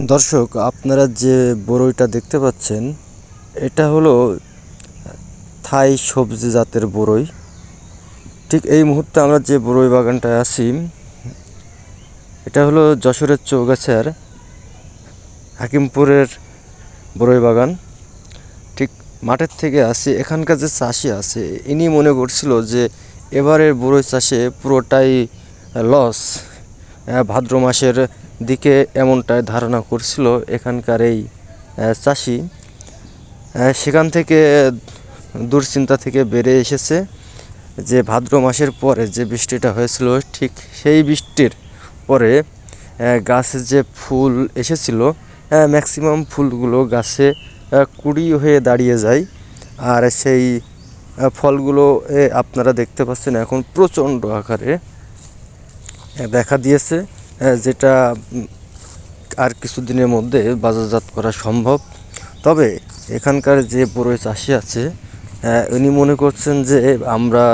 দর্শক, আপনারা যে বড়ইটা দেখতে পাচ্ছেন, এটা হলো থাই সবজি জাতের বড়ই ঠিক এই মুহূর্তে আমরা যে বড়ই বাগানটায় আছি, এটা হলো যশোরের চৌগাছার হাকিমপুরের বড়ই বাগান। ঠিক মাঠের থেকে আসি, এখানকার যে চাষি আছে, ইনি মনে করছিল যে এবারের বড়ই চাষে পুরোটাই লস ভাদ্র মাসের দিকে এমনটাই ধারণা করছিল এখানকার এই চাষি। সেখান থেকে দুশ্চিন্তা থেকে বেড়ে এসেছে যে ভাদ্র মাসের পরে যে বৃষ্টিটা হয়েছিল, ঠিক সেই বৃষ্টির পরে গাছে যে ফুল এসেছিল ম্যাক্সিমাম ফুলগুলো গাছে কুড়ি হয়ে দাঁড়িয়ে যায়। আর সেই ফলগুলো আপনারা দেখতে পাচ্ছেন এখন প্রচণ্ড আকারে দেখা দিয়েছে। যেটা উম, আর কিছুদিনের মধ্যে বাজারজাত করা সম্ভব। তবে এখানকার যে বড়ই চাষি আছে উনি মনে করছেন যে আমরা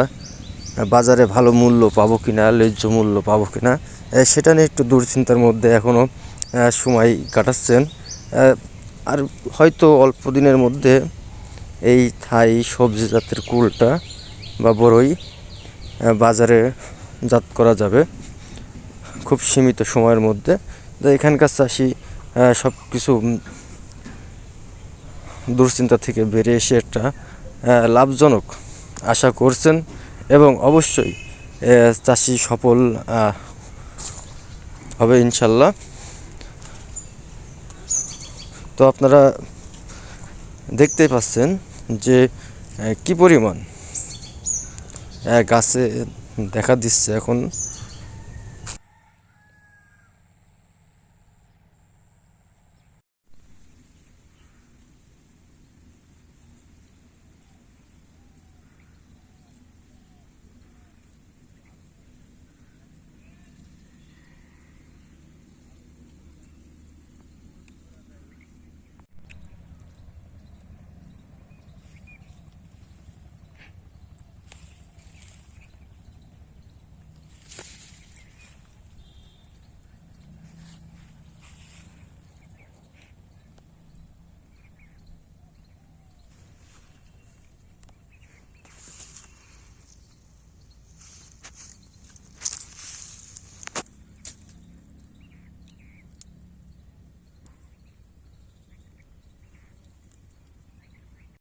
বাজারে ভালো মূল্য পাবো কি না ন্যায্য মূল্য পাবো কি না সেটা নিয়ে একটু দুশ্চিন্তার মধ্যে এখনও সময় কাটাচ্ছেন। আর হয়তো অল্প দিনের মধ্যে এই থাই সবজি জাতের কুলটা বা বড়ই বাজারে জাত করা যাবে। খুব সীমিত সময়ের মধ্যে। তো এখানকার চাষি সব কিছু দুশ্চিন্তা থেকে বেরিয়ে এসে একটা লাভজনক আশা করছেন এবং অবশ্যই চাষি সফল হবে ইনশাল্লাহ। তো আপনারা দেখতেই পাচ্ছেন যে কি পরিমাণ গাছে দেখা দিচ্ছে এখন।